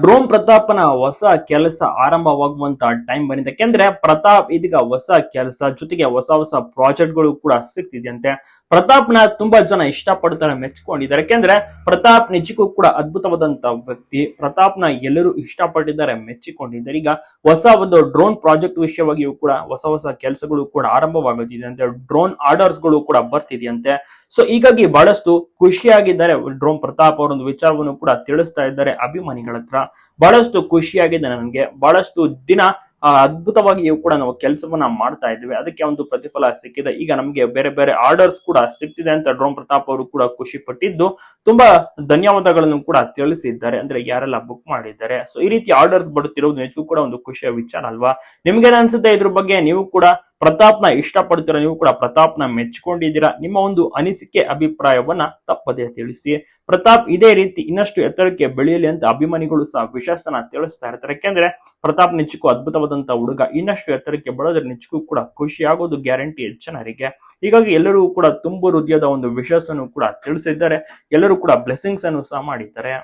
Drone ಪ್ರತಾಪ್ನ ಹೊಸ ಕೆಲಸ ಆರಂಭವಾಗುವಂತ time ಬಂದಿದೆ. ಯಾಕೆಂದ್ರೆ ಪ್ರತಾಪ್ ಇದೀಗ ಹೊಸ ಕೆಲಸ, ಜೊತೆಗೆ ಹೊಸ ಹೊಸ ಪ್ರಾಜೆಕ್ಟ್ಗಳು ಕೂಡ ಸಿಗ್ತಿದೆಯಂತೆ. ಪ್ರತಾಪ್ನ ತುಂಬಾ ಜನ ಇಷ್ಟಪಡ್ತಾರೆ ಮೆಚ್ಕೊಂಡಿದ್ದಾರೆ. ಯಾಕೆಂದ್ರೆ ಪ್ರತಾಪ್ ನಿಜಕ್ಕೂ ಕೂಡ ಅದ್ಭುತವಾದಂತ ವ್ಯಕ್ತಿ. ಪ್ರತಾಪ್ನ ಎಲ್ಲರೂ ಇಷ್ಟಪಟ್ಟಿದ್ದಾರೆ ಮೆಚ್ಚಿಕೊಂಡಿದ್ದಾರೆ. ಈಗ ಹೊಸ ಒಂದು ಡ್ರೋನ್ ಪ್ರಾಜೆಕ್ಟ್ ವಿಷಯವಾಗಿಯೂ ಕೂಡ ಹೊಸ ಹೊಸ ಕೆಲಸಗಳು ಕೂಡ ಆರಂಭವಾಗುತ್ತಿದೆ ಅಂತ ಡ್ರೋನ್ ಆರ್ಡರ್ಸ್ಗಳು ಕೂಡ ಬರ್ತಿದೆಯಂತೆ. ಸೊ ಹೀಗಾಗಿ ಬಹಳಷ್ಟು ಖುಷಿಯಾಗಿದ್ದಾರೆ ಡ್ರೋನ್ ಪ್ರತಾಪ್ ಅವರೊಂದು ವಿಚಾರವನ್ನು ಕೂಡ ತಿಳಿಸ್ತಾ ಇದ್ದಾರೆ ಅಭಿಮಾನಿಗಳ ಹತ್ರ. ಬಹಳಷ್ಟು ಖುಷಿಯಾಗಿದೆ ನನಗೆ. ಬಹಳಷ್ಟು ದಿನ ಅದ್ಭುತವಾಗಿಯೂ ಕೂಡ ನಾವು ಕೆಲಸವನ್ನ ಮಾಡ್ತಾ ಇದ್ವಿ ಅದಕ್ಕೆ ಒಂದು ಪ್ರತಿಫಲ ಸಿಕ್ಕಿದೆ. ಈಗ ನಮಗೆ ಬೇರೆ ಬೇರೆ ಆರ್ಡರ್ಸ್ ಕೂಡ ಸಿಗ್ತಿದೆ ಅಂತ ಡ್ರೋನ್ ಪ್ರತಾಪ್ ಅವರು ಕೂಡ ಖುಷಿ ಪಟ್ಟಿದ್ದು. ತುಂಬಾ ಧನ್ಯವಾದಗಳನ್ನು ಕೂಡ ತಿಳಿಸಿದ್ದಾರೆ. ಅಂದ್ರೆ ಯಾರೆಲ್ಲ ಬುಕ್ ಮಾಡಿದ್ದಾರೆ. ಸೊ ಈ ರೀತಿ ಆರ್ಡರ್ಸ್ ಬರುತ್ತಿರುವುದು ನಿಜಕ್ಕೂ ಕೂಡ ಒಂದು ಖುಷಿಯ ವಿಚಾರ ಅಲ್ವಾ? ನಿಮ್ಗೇನ್ ಅನ್ಸುತ್ತೆ ಇದ್ರ ಬಗ್ಗೆ? ನೀವು ಕೂಡ ಪ್ರತಾಪ್ನ ಇಷ್ಟಪಡ್ತೀರಾ ನೀವು ಕೂಡ ಪ್ರತಾಪ್ನ ಮೆಚ್ಕೊಂಡಿದ್ದೀರಾ ನಿಮ್ಮ ಒಂದು ಅನಿಸಿಕೆ, ಅಭಿಪ್ರಾಯವನ್ನ ತಪ್ಪದೆ ತಿಳಿಸಿ. ಪ್ರತಾಪ್ ಇದೇ ರೀತಿ ಇನ್ನಷ್ಟು ಎತ್ತರಕ್ಕೆ ಬೆಳೆಯಲಿ ಅಂತ ಅಭಿಮಾನಿಗಳು ಸಹ ವಿಶ್ವಾಸನ ತಿಳಿಸ್ತಾ ಇರ್ತಾರೆ. ಯಾಕೆಂದ್ರೆ ಪ್ರತಾಪ್ ನಿಜಕ್ಕೂ ಅದ್ಭುತವಾದಂತ ಹುಡುಗ. ಇನ್ನಷ್ಟು ಎತ್ತರಕ್ಕೆ ಬೆಳೆದ್ರೆ ನಿಜಕ್ಕೂ ಕೂಡ ಖುಷಿ ಆಗೋದು ಗ್ಯಾರಂಟಿ ಜನರಿಗೆ. ಹೀಗಾಗಿ ಎಲ್ಲರೂ ಕೂಡ ತುಂಬು ಹೃದಯದ ಒಂದು ವಿಶ್ವಾಸನೂ ಕೂಡ ತಿಳಿಸಿದ್ದಾರೆ. ಎಲ್ಲರೂ ಕೂಡ ಬ್ಲೆಸ್ಸಿಂಗ್ಸ್ ಅನ್ನು ಸಹ ಮಾಡಿದ್ದಾರೆ.